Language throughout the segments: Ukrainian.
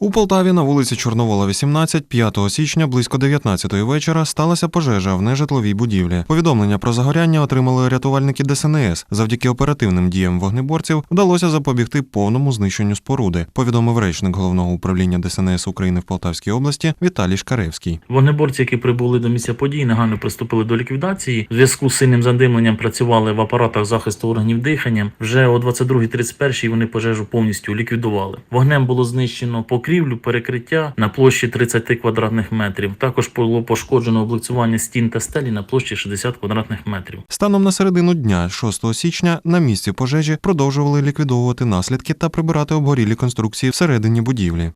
У Полтаві на вулиці Чорновола, 18, 5 січня близько 19-ї вечора сталася пожежа в нежитловій будівлі. Повідомлення про загоряння отримали рятувальники ДСНС. Завдяки оперативним діям вогнеборців вдалося запобігти повному знищенню споруди. Повідомив речник головного управління ДСНС України в Полтавській області Віталій Шкаревський. Вогнеборці, які прибули до місця події, негайно приступили до ліквідації. В зв'язку з сильним задимленням працювали в апаратах захисту органів дихання. Вже о 22.31 вони пожежу повністю ліквідували. Вогнем було знищено покрівлю, перекриття на площі 30 квадратних метрів. Також було пошкоджено облицювання стін та стелі на площі 60 квадратних метрів. Станом на середину дня, 6 січня, на місці пожежі продовжували ліквідовувати наслідки та прибирати обгорілі конструкції всередині будівлі.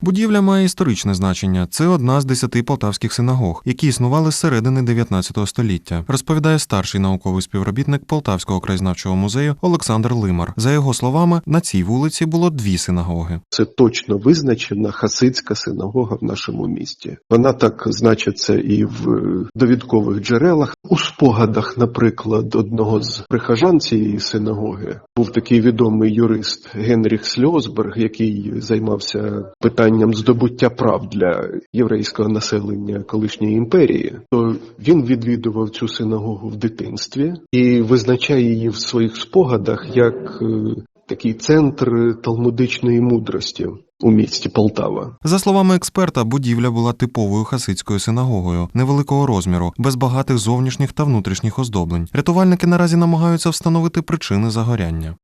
Будівля має історичне значення. Це одна з десяти полтавських синагог, які існували з середини 19 століття, розповідає старший науковий співробітник Полтавського краєзнавчого музею Олександр Лимар. За його словами, на цій вулиці було дві синагоги. Це точно визначена хасидська синагога в нашому місті. Вона так значиться і в е, довідкових джерелах. У спогадах, наприклад, одного з прихожан цієї синагоги був такий відомий юрист Генріх Сльозберг, який займався питанням здобуття прав для єврейського населення колишньої імперії. То він відвідував цю синагогу в дитинстві і визначає її в своїх спогадах як е, такий центр талмудичної мудрості у місті Полтава. За словами експерта, будівля була типовою хасидською синагогою невеликого розміру, без багатих зовнішніх та внутрішніх оздоблень. Рятувальники наразі намагаються встановити причини загоряння.